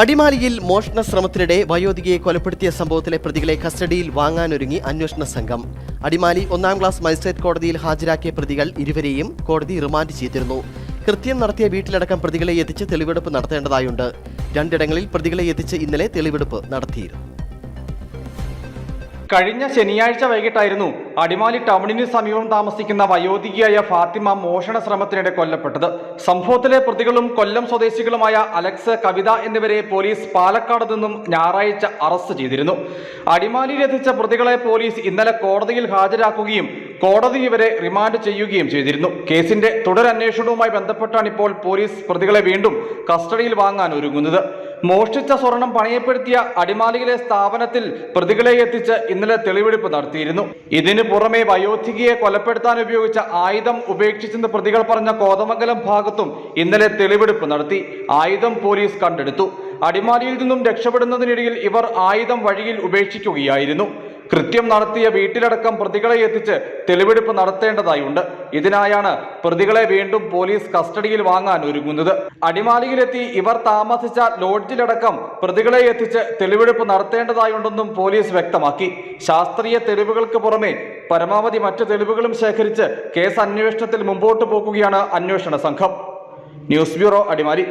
അടിമാലിയിൽ മോഷണ ശ്രമത്തിനിടെ വയോധികയെ കൊലപ്പെടുത്തിയ സംഭവത്തിലെ പ്രതികളെ കസ്റ്റഡിയിൽ വാങ്ങാനൊരുങ്ങി അന്വേഷണ സംഘം. അടിമാലി ഒന്നാം ക്ലാസ് മജിസ്ട്രേറ്റ് കോടതിയിൽ ഹാജരാക്കിയ പ്രതികൾ ഇരുവരെയും കോടതി റിമാൻഡ് ചെയ്തിരുന്നു. കൃത്യം നടത്തിയ വീട്ടിലടക്കം പ്രതികളെ എത്തിച്ച് തെളിവെടുപ്പ് നടത്തേണ്ടതായുണ്ട്. രണ്ടിടങ്ങളിൽ പ്രതികളെ എത്തിച്ച് ഇന്നലെ തെളിവെടുപ്പ് നടത്തിയിരുന്നു. കഴിഞ്ഞ ശനിയാഴ്ച വൈകിട്ടായിരുന്നു അടിമാലി ടൗണിന് സമീപം താമസിക്കുന്ന വയോധികയായ ഫാത്തിമ മോഷണ ശ്രമത്തിനിടെ കൊല്ലപ്പെട്ടത്. സംഭവത്തിലെ പ്രതികളും കൊല്ലം സ്വദേശികളുമായ അലക്സ് കവിത എന്നിവരെ പോലീസ് പാലക്കാട് നിന്നും ഞായറാഴ്ച അറസ്റ്റ് ചെയ്തിരുന്നു. അടിമാലിയിൽ എത്തിച്ച പ്രതികളെ പോലീസ് ഇന്നലെ കോടതിയിൽ ഹാജരാക്കുകയും കോടതി ഇവരെ റിമാൻഡ് ചെയ്യുകയും ചെയ്തിരുന്നു. കേസിന്റെ തുടരന്വേഷണവുമായി ബന്ധപ്പെട്ടാണ് ഇപ്പോൾ പോലീസ് പ്രതികളെ വീണ്ടും കസ്റ്റഡിയിൽ വാങ്ങാൻ ഒരുങ്ങുന്നത്. മോഷ്ടിച്ച സ്വർണം പണയപ്പെടുത്തിയ അടിമാലിയിലെ സ്ഥാപനത്തിൽ പ്രതികളെ എത്തിച്ച് ഇന്നലെ തെളിവെടുപ്പ് നടത്തിയിരുന്നു. ഇതിനു പുറമെ വയോധികയെ കൊലപ്പെടുത്താൻ ഉപയോഗിച്ച ആയുധം ഉപേക്ഷിച്ചെന്ന് പ്രതികൾ പറഞ്ഞ കോതമംഗലം ഭാഗത്തും ഇന്നലെ തെളിവെടുപ്പ് നടത്തി. ആയുധം പോലീസ് കണ്ടെടുത്തു. അടിമാലിയിൽ നിന്നും രക്ഷപ്പെടുന്നതിനിടയിൽ ഇവർ ആയുധം വഴിയിൽ ഉപേക്ഷിക്കുകയായിരുന്നു. കൃത്യം നടത്തിയ വീട്ടിലടക്കം പ്രതികളെ എത്തിച്ച് തെളിവെടുപ്പ് നടത്തേണ്ടതായുണ്ട്. ഇതിനായാണ് പ്രതികളെ വീണ്ടും പോലീസ് കസ്റ്റഡിയിൽ വാങ്ങാൻ ഒരുങ്ങുന്നത്. അടിമാലിയിലെത്തി ഇവർ താമസിച്ച ലോഡ്ജിലടക്കം പ്രതികളെ എത്തിച്ച് തെളിവെടുപ്പ് നടത്തേണ്ടതായുണ്ടെന്നും പോലീസ് വ്യക്തമാക്കി. ശാസ്ത്രീയ തെളിവുകൾക്ക് പുറമെ പരമാവധി മറ്റു തെളിവുകളും ശേഖരിച്ച് കേസ് അന്വേഷണത്തിൽ മുമ്പോട്ട് പോകുകയാണ് അന്വേഷണ സംഘം. News bureau Adimali.